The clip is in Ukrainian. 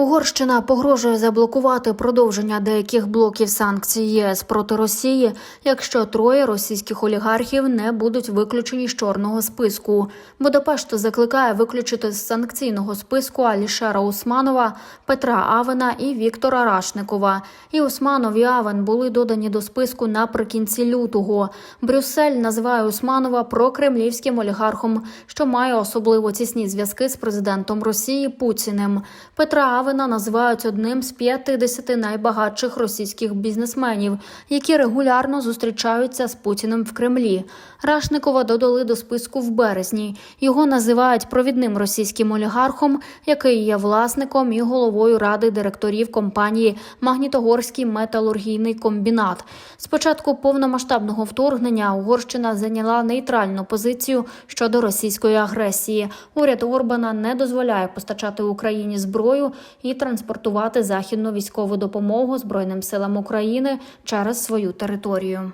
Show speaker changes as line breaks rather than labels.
Угорщина погрожує заблокувати продовження деяких блоків санкцій ЄС проти Росії, якщо троє російських олігархів не будуть виключені з чорного списку. Будапешт закликає виключити з санкційного списку Алішера Усманова, Петра Авена і Віктора Рашникова. І Усманов і Авен були додані до списку наприкінці лютого. Брюссель називає Усманова прокремлівським олігархом, що має особливо тісні зв'язки з президентом Росії Путіним. Петра Авена називають одним з 50 найбагатших російських бізнесменів, які регулярно зустрічаються з Путіним в Кремлі. Рашникова додали до списку в березні. Його називають провідним російським олігархом, який є власником і головою ради директорів компанії Магнітогорський металургійний комбінат. З початку повномасштабного вторгнення Угорщина зайняла нейтральну позицію щодо російської агресії. Уряд Орбана не дозволяє постачати Україні зброю і транспортувати західну військову допомогу Збройним силам України через свою територію.